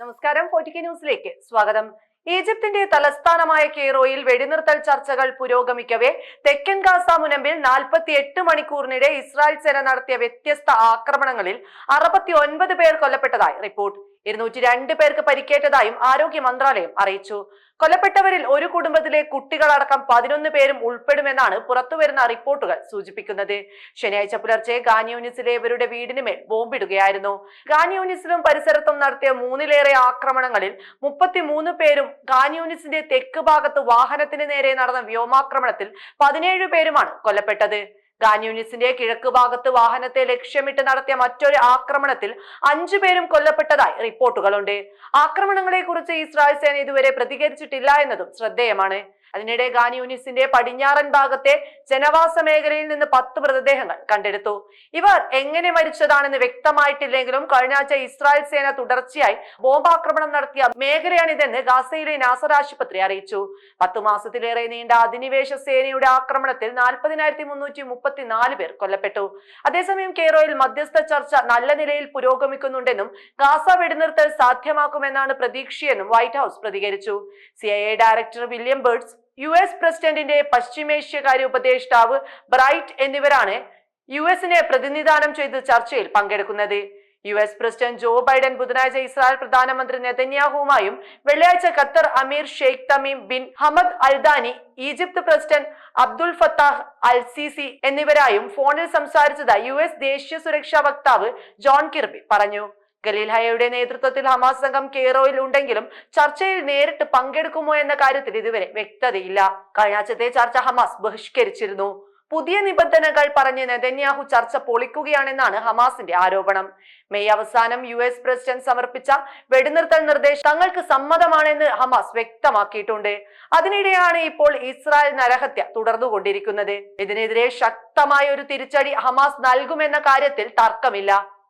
നമസ്കാരം ഫോർട്ടിക്ക ന്യൂസിലേക്ക് സ്വാഗതം. ഈജിപ്തിന്റെ തലസ്ഥാനമായ കെയ്റോയിൽ വെടിനിർത്തൽ ചർച്ചകൾ പുരോഗമിക്കവേ. തെക്കൻ ഗാസ മുനമ്പിൽ നാൽപ്പത്തി എട്ട് മണിക്കൂറിനിടെ ഇസ്രായേൽ സേന നടത്തിയ വ്യത്യസ്ത ആക്രമണങ്ങളിൽ അറുപത്തി ഒൻപത് പേർ കൊല്ലപ്പെട്ടതായി റിപ്പോർട്ട്. ഇരുന്നൂറ്റി രണ്ട് പേർക്ക് പരിക്കേറ്റതായും ആരോഗ്യ മന്ത്രാലയം അറിയിച്ചു. കൊല്ലപ്പെട്ടവരിൽ ഒരു കുടുംബത്തിലെ കുട്ടികളടക്കം പതിനൊന്ന് പേരും ഉൾപ്പെടുമെന്നാണ് പുറത്തുവരുന്ന റിപ്പോർട്ടുകൾ സൂചിപ്പിക്കുന്നത്. ശനിയാഴ്ച പുലർച്ചെ ഗാനിയൂനിസിലെ ഇവരുടെ വീടിന് മേൽ ബോംബിടുകയായിരുന്നു. ഗാനിയൂനിസിലും പരിസരത്തും നടത്തിയ മൂന്നിലേറെ ആക്രമണങ്ങളിൽ മുപ്പത്തിമൂന്ന് പേരും ഗാനിയൂനിസിന്റെ തെക്ക് ഭാഗത്ത് വാഹനത്തിന് നേരെ നടന്ന വ്യോമാക്രമണത്തിൽ പതിനേഴ് പേരുമാണ് കൊല്ലപ്പെട്ടത്. ഗാന്യൂനിസിന്റെ കിഴക്ക് ഭാഗത്ത് വാഹനത്തെ ലക്ഷ്യമിട്ട് നടത്തിയ മറ്റൊരു ആക്രമണത്തിൽ അഞ്ചു പേരും കൊല്ലപ്പെട്ടതായി റിപ്പോർട്ടുകളുണ്ട്. ആക്രമണങ്ങളെ കുറിച്ച് ഇസ്രായേൽ സേന ഇതുവരെ പ്രതികരിച്ചിട്ടില്ല എന്നതും ശ്രദ്ധേയമാണ്. അതിനിടെ ഗാനിയൂനിസിന്റെ പടിഞ്ഞാറൻ ഭാഗത്തെ ജനവാസ മേഖലയിൽ നിന്ന് പത്ത് മൃതദേഹങ്ങൾ കണ്ടെടുത്തു. ഇവർ എങ്ങനെ മരിച്ചതാണെന്ന് വ്യക്തമായിട്ടില്ലെങ്കിലും കഴിഞ്ഞ ആഴ്ച ഇസ്രായേൽ സേന തുടർച്ചയായി ബോംബാക്രമണം നടത്തിയ മേഖലയാണിതെന്ന് ഗാസയിലെ നാസർ ആശുപത്രി അറിയിച്ചു. പത്തു മാസത്തിലേറെ നീണ്ട അധിനിവേശ സേനയുടെ ആക്രമണത്തിൽ നാൽപ്പതിനായിരത്തി മുന്നൂറ്റി മുപ്പത്തിനാല് പേർ കൊല്ലപ്പെട്ടു. അതേസമയം കേരളയിൽ മധ്യസ്ഥ ചർച്ച നല്ല നിലയിൽ പുരോഗമിക്കുന്നുണ്ടെന്നും ഗാസ വെടിനിർത്തൽ സാധ്യമാക്കുമെന്നാണ് പ്രതീക്ഷയെന്നും വൈറ്റ് ഹൗസ് പ്രതികരിച്ചു. C director William Burns U S പ്രസിഡന്റിന്റെ പശ്ചിമേഷ്യകാര്യ ഉപദേഷ്ടാവ് ബ്രൈറ്റ് എന്നിവരാണ് യു എസിനെ പ്രതിനിധാനം ചെയ്ത് ചർച്ചയിൽ പങ്കെടുക്കുന്നത്. U S president Joe Biden ബുധനാഴ്ച ഇസ്രായേൽ പ്രധാനമന്ത്രി നെതന്യാഹുവുമായും വെള്ളിയാഴ്ച ഖത്തർ അമീർ Sheikh Tamim bin Hamad Al Thani Egypt president Abdul Fattah al Sisi എന്നിവരായും ഫോണിൽ സംസാരിച്ചതായി യു എസ് ദേശീയ സുരക്ഷാ വക്താവ് ജോൺ കിർബി പറഞ്ഞു. ഖലീൽ ഹയയുടെ നേതൃത്വത്തിൽ ഹമാസ് സംഘം കെയ്റോയിൽ ഉണ്ടെങ്കിലും ചർച്ചയിൽ നേരിട്ട് പങ്കെടുക്കുമോ എന്ന കാര്യത്തിൽ ഇതുവരെ വ്യക്തതയില്ല. കഴിഞ്ഞാഴ്ചത്തെ ചർച്ച ഹമാസ് ബഹിഷ്കരിച്ചിരുന്നു. പുതിയ നിബന്ധനകൾ പറഞ്ഞ് നെതന്യാഹു ചർച്ച പൊളിക്കുകയാണെന്നാണ് ഹമാസിന്റെ ആരോപണം. മെയ് അവസാനം യു എസ് പ്രസിഡന്റ് സമർപ്പിച്ച വെടിനിർത്തൽ നിർദ്ദേശം തങ്ങൾക്ക് സമ്മതമാണെന്ന് ഹമാസ് വ്യക്തമാക്കിയിട്ടുണ്ട്. അതിനിടെയാണ് ഇപ്പോൾ ഇസ്രായേൽ നരഹത്യ തുടർന്നുകൊണ്ടിരിക്കുന്നത്. ഇതിനെതിരെ ശക്തമായ ഒരു തിരിച്ചടി ഹമാസ് നൽകുമെന്ന കാര്യത്തിൽ തർക്കമില്ല.